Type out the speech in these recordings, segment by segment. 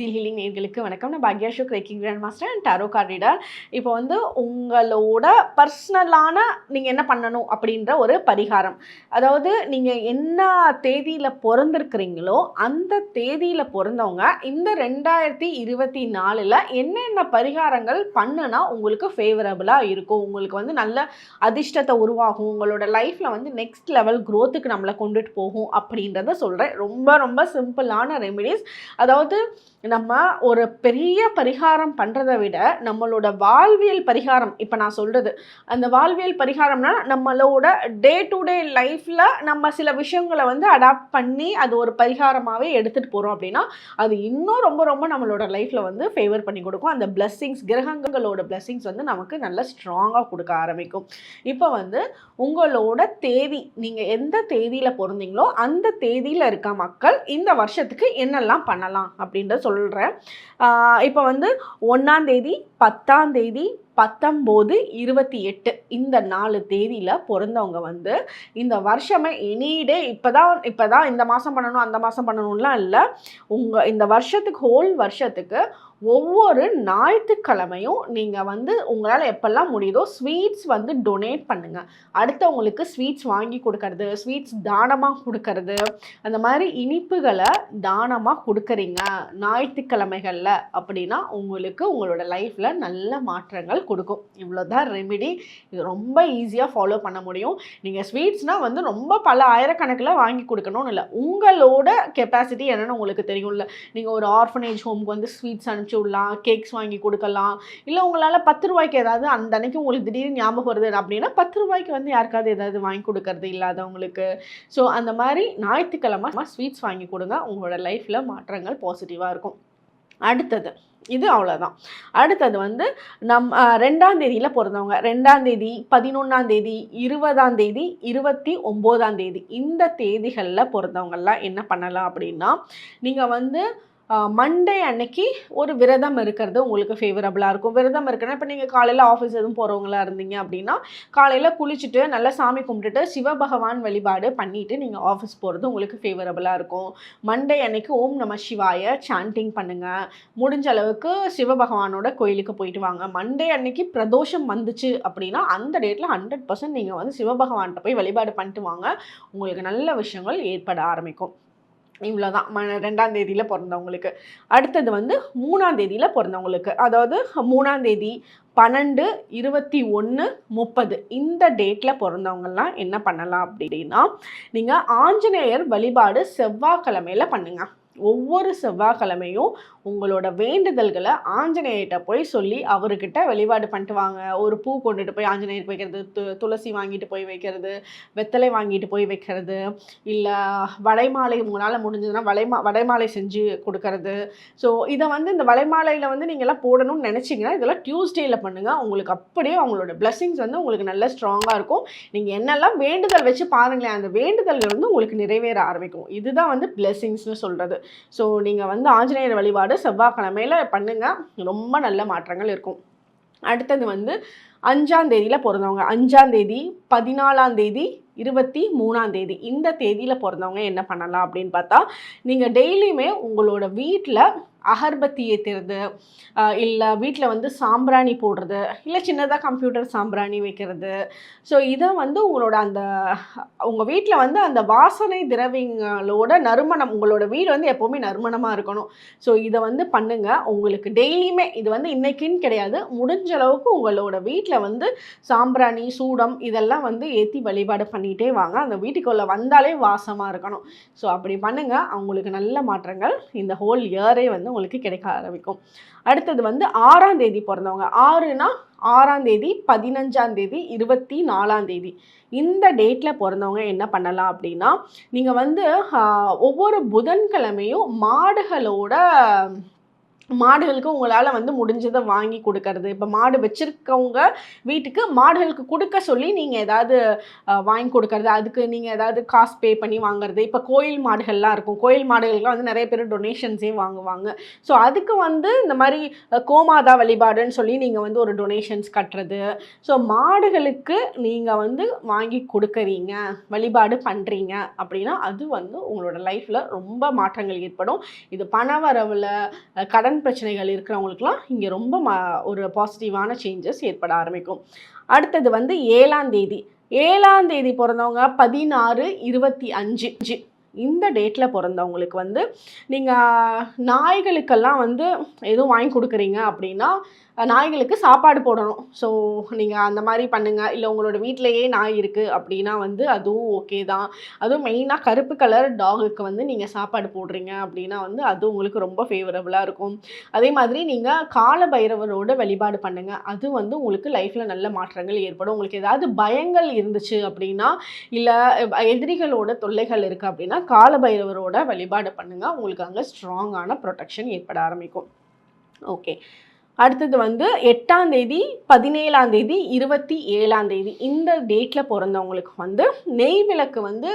ஜில் ஹீலிங் நேர்களுக்கு வணக்கம். நான் பாக்யா ஷோக் racking grand master and tarot card reader இப்போ வந்து உங்களோட பர்சனலான நீங்கள் என்ன பண்ணணும் அப்படின்ற ஒரு பரிகாரம். அதாவது நீங்கள் என்ன தேதியில் பிறந்திருக்கிறீங்களோ அந்த தேதியில் பிறந்தவங்க இந்த ரெண்டாயிரத்தி இருபத்தி நாலில் என்னென்ன பரிகாரங்கள் பண்ணுனா உங்களுக்கு ஃபேவரபுளாக இருக்கும். உங்களுக்கு வந்து நல்ல அதிர்ஷ்டத்தை உருவாகும். உங்களோட லைஃப்பில் வந்து நெக்ஸ்ட் லெவல் க்ரோத்துக்கு நம்மளை கொண்டுட்டு போகும் அப்படின்றத சொல்கிறேன் ரொம்ப ரொம்ப சிம்பிளான ரெமிடிஸ் அதாவது நம்ம ஒரு பெரிய பரிகாரம் பண்ணுறதை விட நம்மளோட வாழ்வியல் பரிகாரம் இப்போ நான் சொல்கிறது அந்த வாழ்வியல் பரிகாரம்னா நம்மளோட டே டு டே லைஃப்பில் நம்ம சில விஷயங்களை வந்து அடாப்ட் பண்ணி அது ஒரு பரிகாரமாகவே எடுத்துகிட்டு போகிறோம் அப்படின்னா அது இன்னும் ரொம்ப ரொம்ப நம்மளோட லைஃப்பில் வந்து ஃபேவர் பண்ணி கொடுக்கும். அந்த பிளெஸ்ஸிங்ஸ் கிரகங்களோட பிளெஸ்ஸிங்ஸ் வந்து நமக்கு நல்லா ஸ்ட்ராங்காக கொடுக்க ஆரம்பிக்கும். இப்போ வந்து உங்களோட தேதி நீங்கள் எந்த தேதியில் பிறந்தீங்களோ அந்த தேதியில் இருக்க மக்கள் இந்த வருஷத்துக்கு என்னெல்லாம் பண்ணலாம் அப்படின்றத சொல்கிறேன் இப்போ வந்து ஒன்றாந்தேதி பத்தாந்தேதி பத்தாம் தேதி பத்தொம்போது இருபத்தி எட்டு இந்த நாலு தேதியில் பிறந்தவங்க வந்து இந்த வருஷமே எனிடே இப்போ தான் இப்போ தான் இந்த மாதம் பண்ணணும் அந்த மாதம் பண்ணணும்லாம் இல்லை. உங்கள் இந்த வருஷத்துக்கு ஹோல் வருஷத்துக்கு ஒவ்வொரு ஞாயிற்றுக்கிழமையும் நீங்கள் வந்து உங்களால் எப்பெல்லாம் முடியுதோ ஸ்வீட்ஸ் வந்து டொனேட் பண்ணுங்கள் அடுத்தவங்களுக்கு ஸ்வீட்ஸ் வாங்கி கொடுக்கறது ஸ்வீட்ஸ் தானமாக கொடுக்கறது அந்த மாதிரி இனிப்புகளை தானமாக கொடுக்குறீங்க ஞாயிற்றுக்கிழமைகளில் அப்படின்னா உங்களுக்கு உங்களோட லைஃப்பில் நல்ல மாற்றங்கள் கொடுக்கும். இவ்வளோதான் ரெமிடி இது ரொம்ப ஈஸியாக ஃபாலோ பண்ண முடியும். நீங்கள் ஸ்வீட்ஸ்னால் வந்து ரொம்ப பல ஆயிரக்கணக்கில் வாங்கி கொடுக்கணும்னு இல்லை. உங்களோட கெப்பாசிட்டி என்னென்னு உங்களுக்கு தெரியும்ல. நீங்கள் ஒரு ஆர்ஃபனேஜ் ஹோம்க்கு வந்து ஸ்வீட்ஸ் அனுப்பிச்சி விடலாம் கேக்ஸ் வாங்கி கொடுக்கலாம். இல்லை உங்களால் பத்து ரூபாய்க்கு ஏதாவது அந்த அன்னைக்கு உங்களுக்கு திடீர்னு ஞாபகம் வருது அப்படின்னா பத்து ரூபாய்க்கு வந்து யாருக்காவது ஏதாவது வாங்கி கொடுக்கறது இல்லாதவங்களுக்கு. ஸோ அந்த மாதிரி ஞாயிற்றுக்கிழமை ஸ்வீட்ஸ் வாங்கி கொடுங்க. உங்களோட லைஃப்பில் மாற்றங்கள் பாசிட்டிவாக இருக்கும். அடுத்தது. இது அவ்வளோதான் அடுத்தது வந்து நம் ரெண்டாம் தேதியில் பிறந்தவங்க. ரெண்டாம் தேதி பதினொன்றாம் தேதி இருபதாம் தேதி இருபத்தி ஒம்போதாம் தேதி. இந்த தேதிகளில் பிறந்தவங்கெல்லாம் என்ன பண்ணலாம் அப்படின்னா நீங்கள் வந்து மண்டே அன்னைக்கு ஒரு விரதம் இருக்கிறது உங்களுக்கு ஃபேவரபுளாக இருக்கும். விரதம் இருக்குன்னா இப்போ நீங்கள் காலையில் ஆஃபீஸ் எதுவும் போகிறவங்களா இருந்தீங்க அப்படின்னா காலையில் குளிச்சுட்டு நல்லா சாமி கும்பிட்டுட்டு சிவபகவான் வழிபாடு பண்ணிவிட்டு நீங்கள் ஆஃபீஸ் போகிறது உங்களுக்கு ஃபேவரபுளாக இருக்கும். மண்டே அன்னைக்கு ஓம் நம சிவாய சாண்டிங் பண்ணுங்கள் முடிஞ்ச அளவுக்கு சிவபகவானோட கோயிலுக்கு போயிட்டு வாங்க. மண்டே அன்னைக்கு பிரதோஷம் வந்துச்சு அப்படின்னா அந்த டேட்டில் ஹண்ட்ரட் பர்சன்ட் நீங்கள் வந்து சிவபகவான்கிட்ட போய் வழிபாடு பண்ணிட்டு வாங்க. உங்களுக்கு நல்ல விஷயங்கள் ஏற்பட ஆரம்பிக்கும். இவ்வளோதான் ம ரெண்டாம் தேதியில் பிறந்தவங்களுக்கு. அடுத்தது வந்து மூணாம் தேதியில் பிறந்தவங்களுக்கு. அதாவது மூணாம் தேதி பன்னெண்டு இருபத்தி ஒன்று முப்பது. இந்த டேட்டில் பிறந்தவங்கலாம் என்ன பண்ணலாம் அப்படின்னா நீங்கள் ஆஞ்சநேயர் வழிபாடு செவ்வாய்க்கிழமையில பண்ணுங்கள் ஒவ்வொரு செவ்வாய்க்கிழமையும் உங்களோட வேண்டுதல்களை ஆஞ்சநேயர்கிட்ட போய் சொல்லி அவர்கிட்ட வழிபாடு பண்ணிட்டு வாங்க. ஒரு பூ கொண்டுட்டு போய் ஆஞ்சநேயருக்கு வைக்கிறது து துளசி வாங்கிட்டு போய் வைக்கிறது வெத்தலை வாங்கிட்டு போய் வைக்கிறது இல்லை வடைமாலை உங்களால் முடிஞ்சதுன்னா வளைமா வடைமாலை செஞ்சு கொடுக்கறது. ஸோ இதை வந்து இந்த வலைமாலையில் வந்து நீங்கள்லாம் போடணும்னு நினச்சிங்கன்னா இதெல்லாம் டியூஸ்டேயில் பண்ணுங்கள் உங்களுக்கு அப்படியே அவங்களோட blessings வந்து உங்களுக்கு நல்ல ஸ்ட்ராங்காக இருக்கும். நீங்கள் என்னெல்லாம் வேண்டுதல் வச்சு பாருங்களேன் அந்த வேண்டுதல்கள் வந்து உங்களுக்கு நிறைவேற ஆரம்பிக்கும். இதுதான் வந்து பிளெஸ்ஸிங்ஸ்னு சொல்கிறது ஸோ நீங்கள் வந்து ஆஞ்சநேயர் வழிபாடு செவ்வாய்க்கிழமையில பண்ணுங்கள் ரொம்ப நல்ல மாற்றங்கள் இருக்கும். அடுத்தது வந்து அஞ்சாம் தேதியில் பிறந்தவங்க. அஞ்சாந்தேதி பதினாலாந்தேதி இருபத்தி மூணாந்தேதி இந்த தேதியில் பிறந்தவங்க என்ன பண்ணலாம் அப்படின்னு பார்த்தா நீங்கள் டெய்லியுமே உங்களோட வீட்டில் அகர்பத்தி ஏற்றுறது இல்லை வீட்டில் வந்து சாம்பிராணி போடுறது இல்லை சின்னதாக கம்ப்யூட்டர் சாம்பிராணி வைக்கிறது. ஸோ இதை வந்து உங்களோட அந்த உங்கள் வீட்டில் வந்து அந்த வாசனை திரவியங்களோட நறுமணம் உங்களோட வீடு வந்து எப்போவுமே நறுமணமாக இருக்கணும். ஸோ இதை வந்து பண்ணுங்கள் உங்களுக்கு டெய்லியுமே இது வந்து இன்றைக்கின்னு கிடையாது. முடிஞ்ச அளவுக்கு உங்களோட வீட்டில் வந்து சாம்பிராணி சூடம் இதெல்லாம் வந்து ஏற்றி வழிபாடு பண்ணிகிட்டே வாங்க. அந்த வீட்டுக்குள்ளே வந்தாலே வாசமாக இருக்கணும். ஸோ அப்படி பண்ணுங்கள் அவங்களுக்கு நல்ல மாற்றங்கள். இந்த ஹோல் இயரே வந்து உங்களுக்கு கிடைக்க ஆரம்பிக்கும். அடுத்தது வந்து ஆறாம் தேதி பிறந்தவங்க. ஆறுனா ஆறாம் தேதி பதினஞ்சாம் தேதி இருபத்தி நாலாம் தேதி. இந்த டேட்டில் பிறந்தவங்க என்ன பண்ணலாம் அப்படின்னா நீங்கள் வந்து ஒவ்வொரு புதன்கிழமையும் மாடுகளோட மாடுகளுக்கு உங்களால் வந்து முடிஞ்சதை வாங்கி கொடுக்கறது. இப்போ மாடு வச்சுருக்கவங்க வீட்டுக்கு மாடுகளுக்கு கொடுக்க சொல்லி நீங்கள் ஏதாவது வாங்கி கொடுக்கறது. அதுக்கு நீங்கள் ஏதாவது காசு பே பண்ணி வாங்குறது. இப்போ கோயில் மாடுகள்லாம் இருக்கும். கோயில் மாடுகளுக்குலாம் வந்து நிறைய பேர் டொனேஷன்ஸே வாங்குவாங்க. ஸோ அதுக்கு வந்து இந்த மாதிரி கோமாதா வழிபாடுன்னு சொல்லி நீங்கள் வந்து ஒரு டொனேஷன்ஸ் கட்டுறது. ஸோ மாடுகளுக்கு நீங்கள் வந்து வாங்கி கொடுக்குறீங்க வழிபாடு பண்ணுறீங்க அப்படின்னா அது வந்து உங்களோட லைஃப்பில் ரொம்ப மாற்றங்கள் ஏற்படும். இது பண வரவில் கடன் கடன் பிரச்சனைகள் இருக்கிறவங்களுக்குலாம் இங்கே ரொம்ப ம ஒரு பாசிட்டிவான சேஞ்சஸ் ஏற்பட ஆரம்பிக்கும். அடுத்தது வந்து ஏழாம் தேதி. ஏழாம் தேதி பிறந்தவங்க பதினாறு இருபத்தி அஞ்சு அஞ்சு. இந்த டேட்டில் பிறந்தவங்களுக்கு வந்து நீங்கள் நாய்களுக்கெல்லாம் வந்து எதுவும் வாங்கி கொடுக்குறீங்க அப்படின்னா நாய்களுக்கு சாப்பாடு போடணும். ஸோ நீங்கள் அந்த மாதிரி பண்ணுங்கள் இல்லை உங்களோட வீட்டிலையே நாய் இருக்குது அப்படின்னா வந்து அதுவும் ஓகே தான். அதுவும் மெயினாக கருப்பு கலர் டாகுக்கு வந்து நீங்கள் சாப்பாடு போடுறீங்க அப்படின்னா வந்து அது உங்களுக்கு ரொம்ப ஃபேவரபுளாக இருக்கும். அதே மாதிரி நீங்கள் கால பைரவரோட வழிபாடு பண்ணுங்கள் அது வந்து உங்களுக்கு லைஃப்பில் நல்ல மாற்றங்கள் ஏற்படும். உங்களுக்கு ஏதாவது பயங்கள் இருந்துச்சு அப்படின்னா இல்லை எதிரிகளோட தொல்லைகள் இருக்குது அப்படின்னா காலபைரவரோட வழிபாடு பண்ணுங்கள் உங்களுக்கு அங்கே ஸ்ட்ராங்கான ப்ரொடெக்ஷன் ஏற்பட ஆரம்பிக்கும். ஓகே அடுத்தது வந்து எட்டாம் தேதி பதினேழாம் தேதி இருபத்தி ஏழாம் தேதி. இந்த டேட்டில் பிறந்தவங்களுக்கு வந்து நெய் விளக்கு வந்து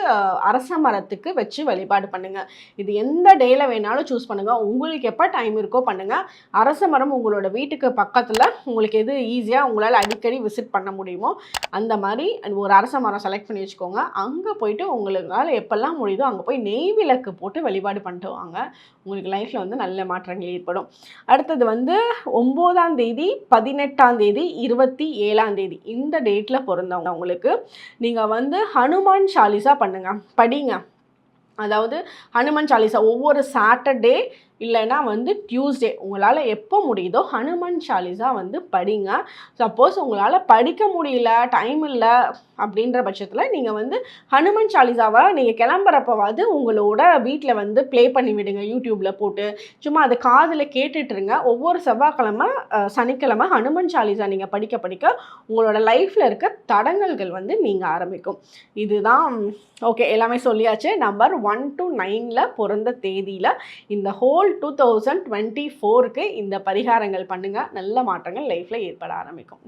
அரச மரத்துக்கு வச்சு வழிபாடு பண்ணுங்க. இது எந்த டேல வேணாலும் சூஸ் பண்ணுங்க. உங்களுக்கு எப்போ டைம் இருக்கோ பண்ணுங்க. அரச மரம் உங்களோட வீட்டுக்கு பக்கத்தில் உங்களுக்கு எது ஈஸியாக உங்களால் அடிக்கடி விசிட் பண்ண முடியுமோ அந்த மாதிரி ஒரு அரச மரம் செலக்ட் பண்ணி வச்சுக்கோங்க. அங்கே போயிட்டு உங்களுக்கால எப்பெல்லாம் முடியுதோ அங்கே போய் நெய் விளக்கு போட்டு வழிபாடு பண்ணிட்டு வாங்க. உங்களுக்கு லைஃப்பில் வந்து நல்ல மாற்றங்கள் ஏற்படும். அடுத்தது வந்து ஒம்போதாம் தேதி பதினெட்டாம் தேதி இருபத்தி ஏழாம் தேதி. இந்த டேட்டில் பிறந்தவங்க உங்களுக்கு. நீங்கள் வந்து ஹனுமான் சாலிசா பண்ணுங்க. படிங்க. அதாவது ஹனுமான் சாலிசா ஒவ்வொரு சாட்டர்டே இல்லைன்னா வந்து டியூஸ்டே உங்களால் எப்போ முடியுதோ ஹனுமான் சாலிஸா வந்து படிங்க. சப்போஸ் உங்களால் படிக்க முடியல டைம் இல்லை அப்படின்ற பட்சத்தில் நீங்கள் வந்து ஹனுமான் சாலிசாவை நீங்கள் கிளம்புறப்பவாது உங்களோட வீட்டில் வந்து ப்ளே பண்ணி விடுங்க யூடியூப்பில் போட்டு. சும்மா அது காதில் கேட்டுட்ருங்க ஒவ்வொரு செவ்வாய்க்கிழமை சனிக்கிழமை ஹனுமன் சாலிசா நீங்கள் படிக்க படிக்க உங்களோட லைஃப்பில் இருக்க தடங்கல்கள் வந்து நீங்கள் ஆரம்பிக்கும். இதுதான் ஓகே எல்லாமே சொல்லியாச்சு. நம்பர் ஒன் டு நைனில் பிறந்த தேதியில் இந்த whole whole two thousand twenty ஃபோருக்கு இந்த பரிகாரங்கள் பண்ணுங்கள் நல்ல மாற்றங்கள் லைஃப்பில் ஏற்பட ஆரம்பிக்கும்.